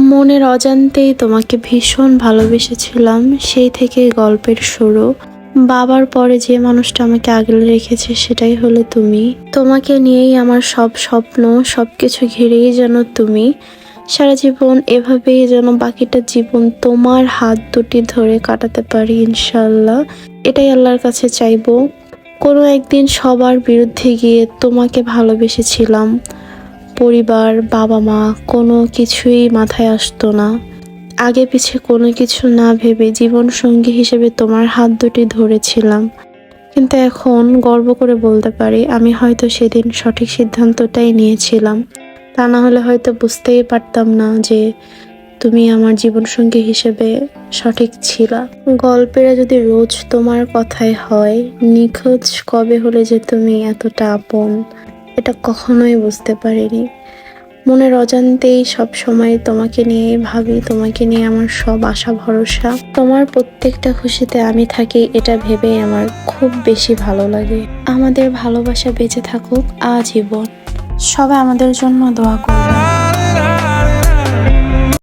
মনের অজান্তেই তোমাকে ভীষণ ভালোবেসেছিলাম, সেই থেকে গল্পের শুরু। বাবার পরে যে মানুষটা আমাকে আগলে রেখেছে, সেটাই হলো তুমি। তোমাকে নিয়েই আমার সব স্বপ্ন সব কিছু ঘিরেই যেন তুমি। সারা জীবন এভাবেই যেন বাকিটা জীবন তোমার হাত দুটি ধরে কাটাতে পারি ইনশাল্লাহ এটাই আল্লাহর কাছে চাইব। কোনো একদিন সবার বিরুদ্ধে গিয়ে তোমাকে ভালোবেসেছিলাম। পরিবার বাবা মা কোনো কিছুই মাথায় আসতো না। আগে পিছে কোনো কিছু না ভেবে জীবন সঙ্গী হিসেবে তোমার হাত দুটি ধরেছিলাম। কিন্তু এখন গর্ব করে বলতে পারি, আমি হয়তো সেদিন সঠিক সিদ্ধান্তটাই নিয়েছিলাম। তা না হলে হয়তো বুঝতেই পারতাম না যে তুমি আমার জীবনসঙ্গী হিসেবে সঠিক ছিলা। গল্পেরা যদি রোজ তোমার কথাই হয়, নিখোঁজ কবে হলে যে তুমি এতটা আপন? এটা কখনোই বুঝতে পারিনি। মনের অজান্তেই সব সময় তোমাকে নিয়ে ভাবি, তোমাকে নিয়ে আমার সব আশা, ভরসা। তোমার প্রত্যেকটা খুশিতে আমি থাকি, এটা ভেবেই আমার খুব বেশি ভালো লাগে। আমাদের ভালোবাসা বেঁচে থাকুক, আজীবন। সবাই আমাদের জন্য দোয়া করবে।